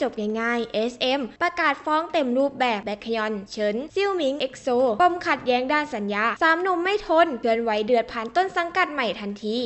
จบง่ายๆ SM ประกาศฟ้องเต็มรูปแบบแบคยอน เฉิน ซิ่วหมิง เอ็กโซปมขัดแย้งด้านสัญญาสามหนุ่มไม่ทนเกินไหวเดือดผ่านต้นสังกัดใหม่ทันที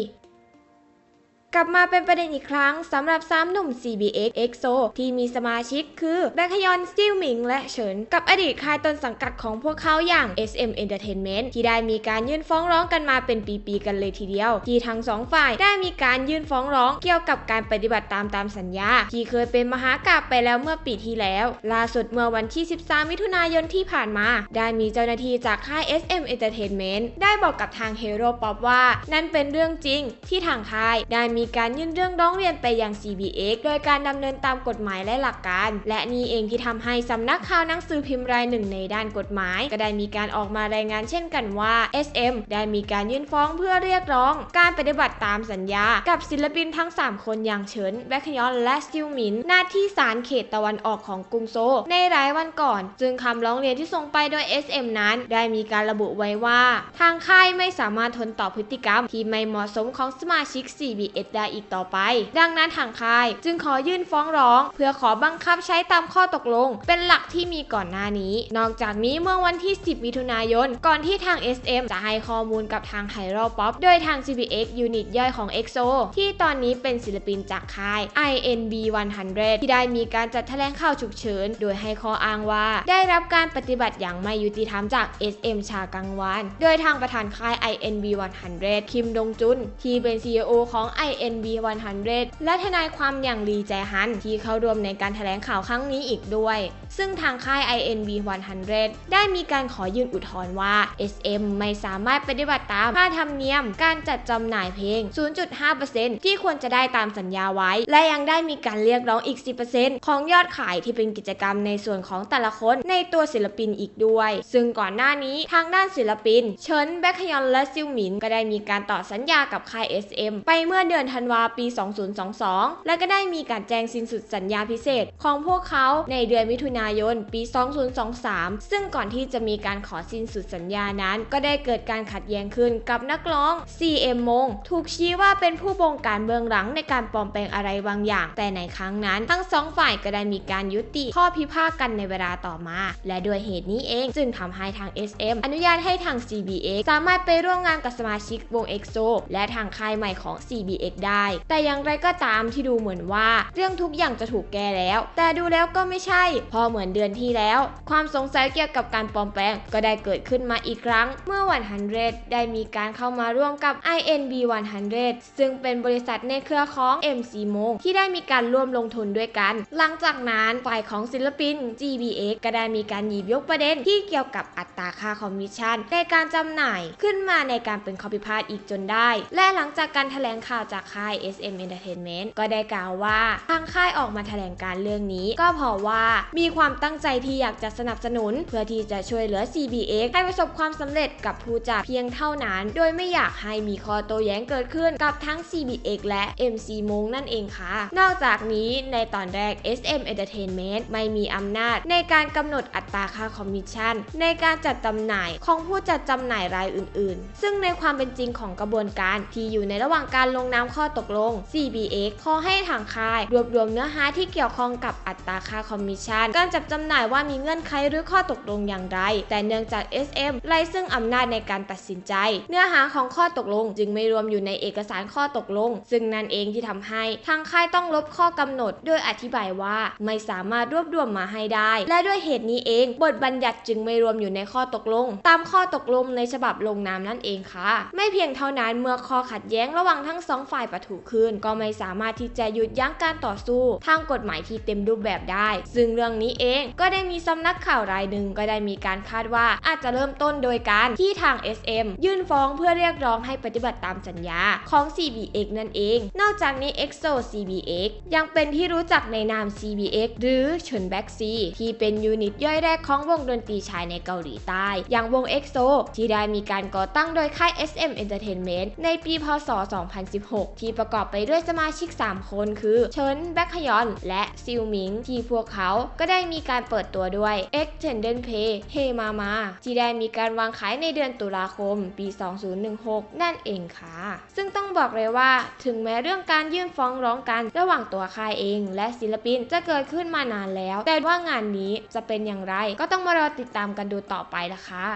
กลับมาเป็นประเด็นอีกครั้งสำหรับสามหนุ่ม CBX EXO ที่มีสมาชิกคือแบคยอนซิลหมิง และเฉิน กับอดีตค่ายต้นสังกัดของพวกเขาอย่าง SM Entertainment ที่ได้มีการยื่นฟ้องร้องกันมาเป็นปีๆกันเลยทีเดียว ที่ทั้งสองฝ่ายได้มีการยื่นฟ้องร้องเกี่ยวกับการปฏิบัติตามตามสัญญา ที่เคยเป็นมหากราบไปแล้วเมื่อปีที่แล้ว ล่าสุดเมื่อวันที่ 13 มิถุนายนที่ผ่านมา ได้มีเจ้าหน้าที่จากค่าย SM Entertainment ได้บอกกับทาง Hero Pop ว่า นั่นเป็นเรื่องจริงที่ทางค่ายได้มีีการยื่นเรื่องร้องเรียนไปยัง CBX โดยการดำเนินตามกฎหมายและหลักการ และนี่เองที่ทำให้สำนักข่าวหนังสือพิมพ์รายหนึ่งในด้านกฎหมาย ก็ได้มีการออกมารายงานเช่นกันว่า SM ได้มีการยื่นฟ้องเพื่อเรียกร้อง การปฏิบัติตามสัญญา กับศิลปินทั้ง 3 คนอย่างเฉินแบคยอนและซิลหมิน หน้าที่ศาลเขตตะวันออกของกรุงโซลในหลายวันก่อน จึงคำร้องเรียนที่ส่งไปโดย SM นั้น ได้มีการระบุไว้ว่า ทางค่ายไม่สามารถทนต่อพฤติกรรม ที่ไม่เหมาะสมของสมาชิก CBS ได้อีกต่อไป ดังนั้นทางค่าย จึงขอยื่นฟ้องร้อง เพื่อขอบังคับใช้ตามข้อตกลง เป็นหลักที่มีก่อนหน้านี้ นอกจากนี้เมื่อวันที่ 10 มิถุนายน ก่อนที่ทาง SM จะให้ข้อมูลกับทางไฮโรป๊อปโดยทาง CBX ยูนิตย่อยของ EXO ที่ตอนนี้เป็นศิลปินจากค่าย INB 100 ที่ได้มีการจัดแถลงข่าวฉุกเฉิน โดยให้ข้ออ้างว่า ได้รับการปฏิบัติอย่างไม่ยุติธรรมจาก SM ชากังวาน โดยทางประธานค่าย INB 100 คิมดงจุน ที่เป็น CEO ของ INB 100 และทนายความอย่างลีแจฮันที่เข้าร่วมในการแถลงข่าวครั้งนี้อีกด้วย ซึ่งทางค่าย INB 100 ได้มีการขอยื่นอุทธรณ์ว่า SM ไม่สามารถปฏิบัติตามค่าธรรมเนียม การจัดจำหน่ายเพลง 0.5%ที่ควรจะได้ตามสัญญาไว้ และยังได้มีการเรียกร้องอีก 10%ของยอดขายที่เป็นกิจกรรมในส่วนของแต่ละคนในตัวศิลปินอีกด้วย ซึ่งก่อนหน้านี้ทางด้านศิลปินเฉินแบคยอนและซิลหมิน ก็ได้มีการต่อสัญญากับค่าย SM ไปเมื่อเดือนธันวาปี 2022 และก็ได้มีการแจ้งสิ้นสุดสัญญาพิเศษ ของพวกเขาในเดือนมิถุนายนปี 2023 ซึ่งก่อนที่จะมีการขอสิ้นสุดสัญญานั้น ก็ได้เกิดการขัดแย้งขึ้นกับนักร้อง CM มง ถูกชี้ว่าเป็นผู้บงการเบื้องหลังในการปลอมแปลงอะไรบางอย่าง แต่ในครั้งนั้น ทั้งสองฝ่ายก็ได้มีการยุติข้อพิพาทกันในเวลาต่อมา และด้วยเหตุนี้เองจึงทำให้ทาง SM อนุญาตให้ทาง CBX สามารถไปร่วมงานกับสมาชิกวง EXO และทางค่ายใหม่ของ CBX ได้ แต่อย่างไรก็ตามที่ดูเหมือนว่า เรื่องทุกอย่างจะถูกแก้แล้ว แต่ดูแล้วก็ไม่ใช่ พอเหมือนเดือนที่แล้ว ความสงสัยเกี่ยวกับการปลอมแปลงก็ได้เกิดขึ้นมาอีกครั้ง เมื่อวัน100ได้มีการเข้ามาร่วมกับ INB 100 ซึ่งเป็นบริษัทในเครือของ MC โมงที่ได้มีการร่วมลงทุนด้วยกัน หลังจากนั้นฝ่ายของศิลปิน GBX ก็ได้มีการหยิบยกประเด็นที่เกี่ยวกับอัตราค่าคอมมิชชั่นในการจำหน่ายขึ้นมาในการเป็นข้อพิพาทอีกจนได้ และหลังจากการแถลงข่าวจากค่าย SM Entertainment ก็ได้กล่าวว่าทางค่ายออกมาแถลงการเรื่องนี้ ก็เพราะว่ามีความตั้งใจที่อยากจะสนับสนุน เพื่อที่จะช่วยเหลือ CBX ให้ประสบความสำเร็จกับผู้จัดเพียงเท่านั้น โดยไม่อยากให้มีข้อโต้แย้งเกิดขึ้นกับทั้ง CBX และ MC มงนั่นเองค่ะ นอกจากนี้ในตอนแรก SM Entertainment ไม่มีอำนาจ ในการกำหนดอัตราค่าคอมมิชชั่น ในการจัดจำหน่ายของผู้จัดจำหน่ายรายอื่น ๆ ซึ่งในความเป็นจริงของกระบวนการที่อยู่ในระหว่างการลงนามข้อตกลง CBX ขอให้ทางค่าย รวบรวมเนื้อหาที่เกี่ยวข้องกับอัตราค่าคอมมิชชั่น การจัดจำหน่ายว่ามีเงื่อนไขหรือข้อตกลงอย่างไร แต่เนื่องจาก SM ไร้ซึ่งอำนาจในการตัดสินใจ เนื้อหาของข้อตกลงจึงไม่รวมอยู่ในเอกสารข้อตกลง ซึ่งนั่นเองที่ทำให้ทางค่ายต้องลบข้อกำหนด โดยอธิบายว่าไม่สามารถรวบรวมมาให้ได้ และด้วยเหตุนี้เอง บทบัญญัติจึงไม่รวมอยู่ในข้อตกลง ตามข้อตกลงในฉบับลงนามนั่นเองค่ะ ไม่เพียงเท่านั้นเมื่อข้อขัดแย้งระหว่างทั้งสองฝ่ายปะทุขึ้น ก็ไม่สามารถที่จะหยุดยั้งการต่อสู้ ทางกฎหมายที่เต็มรูปแบบได้ ซึ่งเรื่องนี้เองก็ได้มีสำนักข่าวรายหนึ่งก็ได้มีการคาดว่าอาจจะเริ่มต้นโดยการที่ทาง SM ยื่นฟ้องเพื่อเรียกร้องให้ปฏิบัติตามสัญญาของ CBX นั่นเอง นอกจากนี้ EXO CBX ยังเป็นที่รู้จักในนาม CBX หรือเฉินแบ็กซีที่เป็นยูนิตย่อยแรกของวงดนตรีชายในเกาหลีใต้ อย่างวง EXO ที่ได้มีการก่อตั้งโดยค่าย SM Entertainment ในปีพศ 2016 6 ที่ประกอบไปด้วยสมาชิก 3 คนคือเฉินแบ็คฮยอน และซิลหมิง ที่พวกเขาก็ได้มีการเปิดตัวด้วย X Tenden Pay Hey Mama ที่ได้มีการวางขายในเดือนตุลาคม ปี 2016 นั่นเองค่ะ ซึ่งต้องบอกเลยว่าถึงแม้เรื่องการยื่นฟ้องร้องกันระหว่างตัวค่ายเอง และศิลปินจะเกิดขึ้นมานานแล้ว แต่ว่างานนี้จะเป็นอย่างไรก็ต้องมารอติดตามกันดูต่อไปละคะ